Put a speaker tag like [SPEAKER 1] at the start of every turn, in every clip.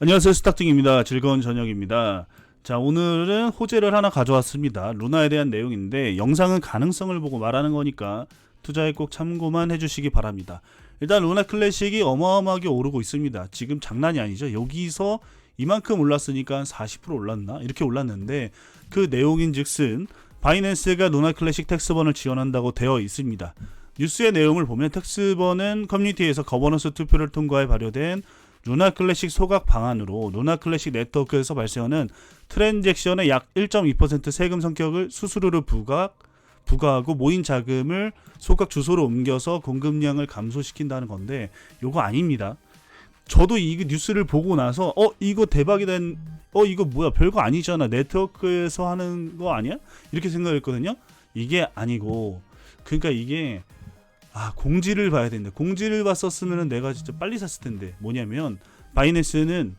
[SPEAKER 1] 안녕하세요 스타팅입니다. 즐거운 저녁입니다. 자 오늘은 호재를 하나 가져왔습니다. 루나에 대한 내용인데 영상은 가능성을 보고 말하는 거니까 투자에 꼭 참고만 해주시기 바랍니다. 일단 루나 클래식이 어마어마하게 오르고 있습니다. 지금 장난이 아니죠. 여기서 이만큼 올랐으니까 40% 올랐나 이렇게 올랐는데 그 내용인 즉슨 바이낸스가 루나 클래식 텍스번을 지원한다고 되어 있습니다. 뉴스의 내용을 보면 텍스번은 커뮤니티에서 거버넌스 투표를 통과해 발효된 루나 클래식 소각 방안으로 루나 클래식 네트워크에서 발생하는 트랜잭션의 약 1.2% 세금 성격을 수수료를 부과 부과하고 모인 자금을 소각 주소로 옮겨서 공급량을 감소시킨다는 건데 요거 아닙니다. 저도 이 뉴스를 보고 나서 어 이거 대박이다 어 이거 뭐야? 별거 아니잖아. 네트워크에서 하는 거 아니야? 이렇게 생각했거든요. 이게 아니고 그러니까 이게 아 공지를 봐야 되는데 공지를 봤었으면 내가 진짜 빨리 샀을 텐데. 뭐냐면 바이낸스는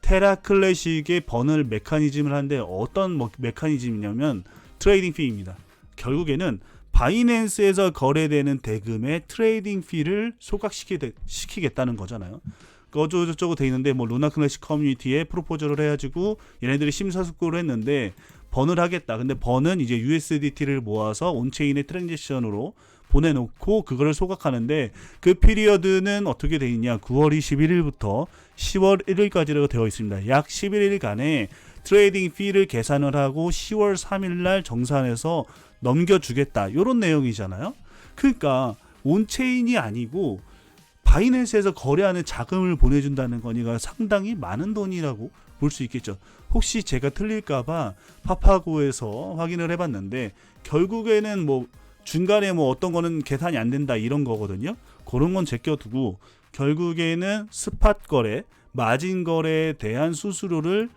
[SPEAKER 1] 테라 클래식의 버널 메커니즘을 하는데 어떤 뭐 메커니즘이냐면 트레이딩 피입니다. 결국에는 바이낸스에서 거래되는 대금의 트레이딩 피를 소각시키겠다는 거잖아요. 그 어쩌고저쩌고 돼 있는데 뭐 루나 클래식 커뮤니티에 프로포즈를 해가지고 얘네들이 심사숙고를 했는데 번을 하겠다. 근데 번은 이제 USDT를 모아서 온체인의 트랜지션으로 보내놓고 그거를 소각하는데 그 피리어드는 어떻게 돼 있냐? 9월 21일부터 10월 1일까지라고 되어 있습니다. 약 11일간의 트레이딩 피를 계산을 하고 10월 3일날 정산해서 넘겨주겠다. 이런 내용이잖아요. 그러니까 온체인이 아니고 바이낸스에서 거래하는 자금을 보내준다는 거니까 상당히 많은 돈이라고 볼 수 있겠죠. 혹시 제가 틀릴까봐 파파고에서 확인을 해봤는데 결국에는 뭐 중간에 뭐 어떤 거는 계산이 안 된다 이런 거거든요. 그런 건 제껴두고 결국에는 스팟 거래, 마진 거래에 대한 수수료를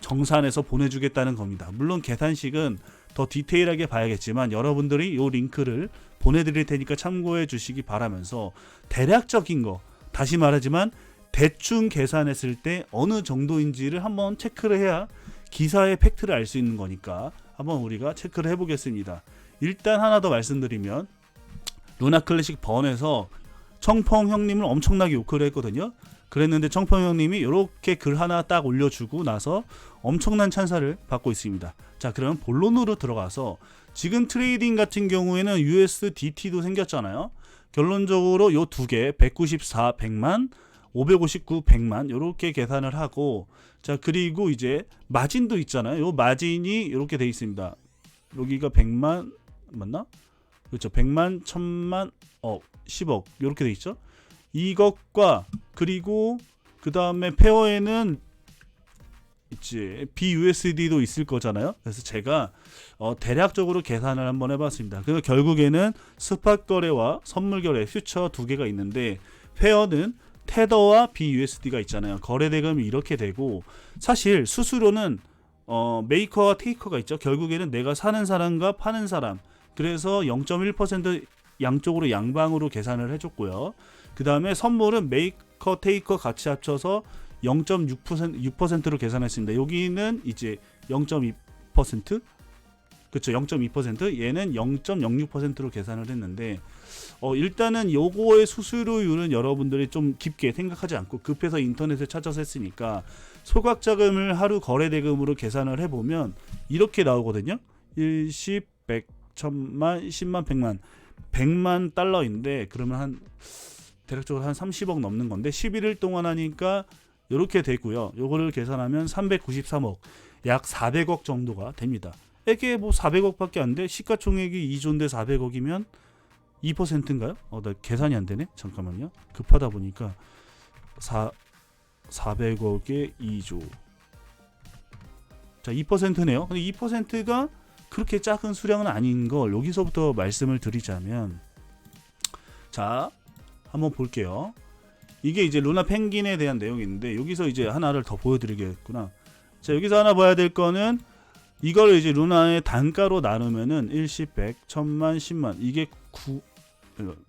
[SPEAKER 1] 정산해서 보내주겠다는 겁니다. 물론 계산식은 더 디테일하게 봐야겠지만 여러분들이 이 링크를 보내드릴 테니까 참고해 주시기 바라면서 대략적인 거 다시 말하지만 대충 계산했을 때 어느 정도인지를 한번 체크를 해야 기사의 팩트를 알 수 있는 거니까 한번 우리가 체크를 해보겠습니다. 일단 하나 더 말씀드리면 루나 클래식 번에서 청펑 형님을 엄청나게 욕을 했거든요. 그랬는데 청평 형님이 이렇게 글 하나 딱 올려주고 나서 엄청난 찬사를 받고 있습니다. 자, 그럼 본론으로 들어가서 지금 트레이딩 같은 경우에는 USDT도 생겼잖아요. 결론적으로 요 두 개, 194, 100만, 559, 100만 이렇게 계산을 하고 자 그리고 이제 마진도 있잖아요. 요 마진이 이렇게 돼 있습니다. 여기가 100만 맞나? 그렇죠. 100만, 1000만, 어 10억 이렇게 돼 있죠. 이것과 그리고 그 다음에 페어에는 이제 BUSD도 있을 거잖아요. 그래서 제가 어, 대략적으로 계산을 한번 해봤습니다. 그래서 결국에는 스팟 거래와 선물 거래 퓨처 두 개가 있는데 페어는 테더와 BUSD가 있잖아요. 거래 대금이 이렇게 되고 사실 수수료는 어, 메이커와 테이커가 있죠. 결국에는 내가 사는 사람과 파는 사람 그래서 0.1% 양쪽으로 양방으로 계산을 해줬고요. 그 다음에 선물은 메이커 테이커 같이 합쳐서 0.6% 6%로 계산했습니다. 여기는 이제 0.2% 그렇죠. 0.2% 얘는 0.06%로 계산을 했는데 어 일단은 요거의 수수료율은 여러분들이 좀 깊게 생각하지 않고 급해서 인터넷에 찾아서 했으니까 소각 자금을 하루 거래 대금으로 계산을 해 보면 이렇게 나오거든요. 1, 10, 100, 1000만, 10만, 100만. 100만 달러인데 그러면 한 대략적으로 한 30억 넘는 건데 11일 동안 하니까 이렇게 되고요. 요거를 계산하면 393억, 약 400억 정도가 됩니다. 이게 뭐 400억밖에 안 돼? 시가총액이 2조인데 400억이면 2%인가요? 어, 나 계산이 안 되네. 잠깐만요. 급하다 보니까 4 400억에 2조. 자, 2%네요. 근데 2%가 그렇게 작은 수량은 아닌 걸 여기서부터 말씀을 드리자면 자, 한번 볼게요. 이게 이제 루나 펭귄에 대한 내용이 있는데 여기서 이제 하나를 더 보여드리겠구나. 자 여기서 하나 봐야 될 거는 이걸 이제 루나의 단가로 나누면은 일십100 천만, 10만 이게 9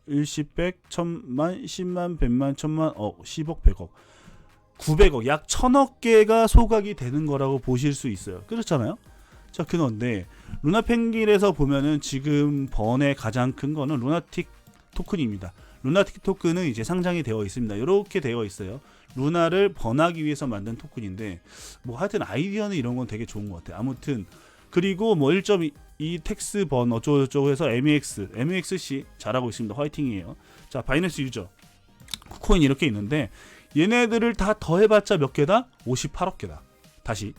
[SPEAKER 1] 일십100 천만, 10만, 100만, 천만, 어 10억, 100억 900억 약 천억 개가 소각이 되는 거라고 보실 수 있어요. 그렇잖아요. 자 그런데 루나 펭귄에서 보면은 지금 번의 가장 큰 거는 루나틱 토큰입니다. 루나틱 토큰은 이제 상장이 되어 있습니다. 이렇게 되어 있어요. 루나를 번하기 위해서 만든 토큰인데 뭐 하여튼 아이디어는 이런 건 되게 좋은 것 같아요. 아무튼 그리고 뭐 1.2 텍스 번 어쩌고저쩌고 해서 MEX, MEXC 잘하고 있습니다. 화이팅이에요. 자 바이낸스 유저 쿠코인 이렇게 있는데 얘네들을 다 더해봤자 몇 개다? 58억 개다. 다시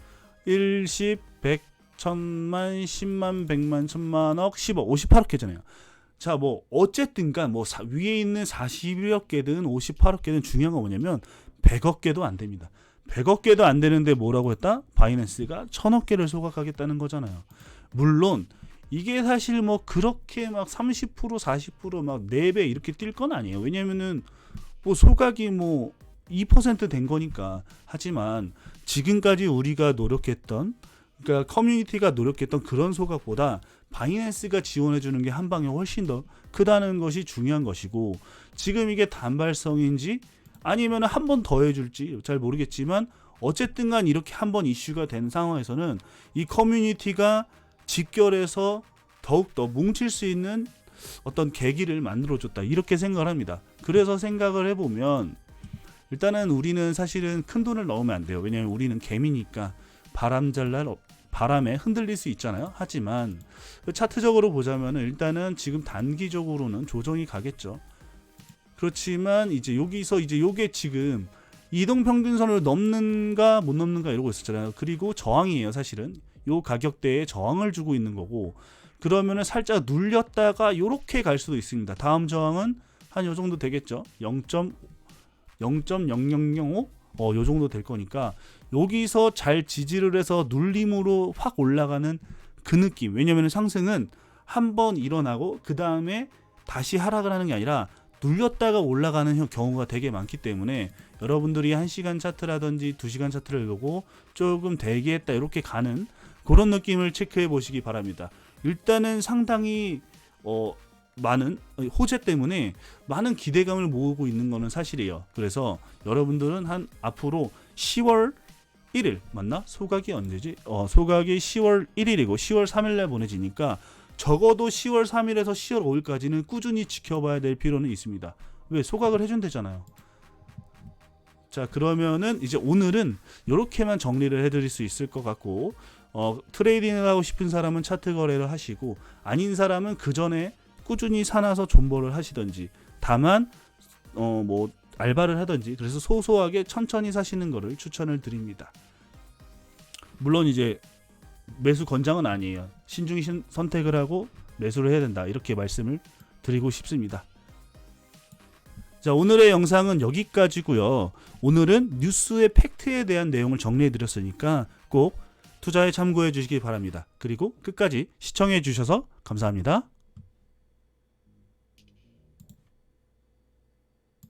[SPEAKER 1] 1, 10, 100, 천만, 10만, 100만, 천만억, 10억, 58억 개잖아요. 자, 뭐 어쨌든 간 뭐 사- 위에 있는 40여 개든 58억 개든 중요한 건 뭐냐면 100억 개도 안 됩니다. 100억 개도 안 되는데 뭐라고 했다? 바이낸스가 1000억 개를 소각하겠다는 거잖아요. 물론 이게 사실 뭐 그렇게 막 30% 40%막 4배 이렇게 뛸 건 아니에요. 왜냐면은 뭐 소각이 뭐 2%된 거니까. 하지만 지금까지 우리가 노력했던 그러니까 커뮤니티가 노력했던 그런 소각보다 바이낸스가 지원해 주는 게 한 방에 훨씬 더 크다는 것이 중요한 것이고 지금 이게 단발성인지 아니면 한 번 더 해줄지 잘 모르겠지만 어쨌든 간 이렇게 한 번 이슈가 된 상황에서는 이 커뮤니티가 직결해서 더욱더 뭉칠 수 있는 어떤 계기를 만들어줬다 이렇게 생각을 합니다. 그래서 생각을 해보면 일단은 우리는 사실은 큰 돈을 넣으면 안 돼요. 왜냐하면 우리는 개미니까 바람 잘날 어- 바람에 흔들릴 수 있잖아요. 하지만 차트적으로 보자면 일단은 지금 단기적으로는 조정이 가겠죠. 그렇지만 이제 여기서 이제 요게 지금 이동 평균선을 넘는가 못 넘는가 이러고 있었잖아요. 그리고 저항이에요, 사실은. 요 가격대에 저항을 주고 있는 거고 그러면은 살짝 눌렸다가 요렇게 갈 수도 있습니다. 다음 저항은 한 요 정도 되겠죠. 0. 0.0005 어, 요 정도 될 거니까 여기서 잘 지지를 해서 눌림으로 확 올라가는 그 느낌. 왜냐면 상승은 한 번 일어나고 그 다음에 다시 하락을 하는 게 아니라 눌렸다가 올라가는 형- 경우가 되게 많기 때문에 여러분들이 1시간 차트라든지 2시간 차트를 보고 조금 대기했다 이렇게 가는 그런 느낌을 체크해 보시기 바랍니다. 일단은 상당히 어 많은 호재 때문에 많은 기대감을 모으고 있는 거는 사실이에요. 그래서 여러분들은 한 앞으로 10월 1일 맞나? 소각이 언제지? 어, 소각이 10월 1일이고 10월 3일날 보내지니까 적어도 10월 3일에서 10월 5일까지는 꾸준히 지켜봐야 될 필요는 있습니다. 왜 소각을 해준대잖아요. 자 그러면은 이제 오늘은 이렇게만 정리를 해드릴 수 있을 것 같고 어, 트레이딩을 하고 싶은 사람은 차트 거래를 하시고 아닌 사람은 그 전에 꾸준히 사놔서 존버를 하시던지 다만 어 뭐 알바를 하던지 그래서 소소하게 천천히 사시는 거를 추천을 드립니다. 물론 이제 매수 권장은 아니에요. 신중히 신- 선택을 하고 매수를 해야 된다 이렇게 말씀을 드리고 싶습니다. 자 오늘의 영상은 여기까지고요. 오늘은 뉴스의 팩트에 대한 내용을 정리해 드렸으니까 꼭 투자에 참고해 주시기 바랍니다. 그리고 끝까지 시청해 주셔서 감사합니다.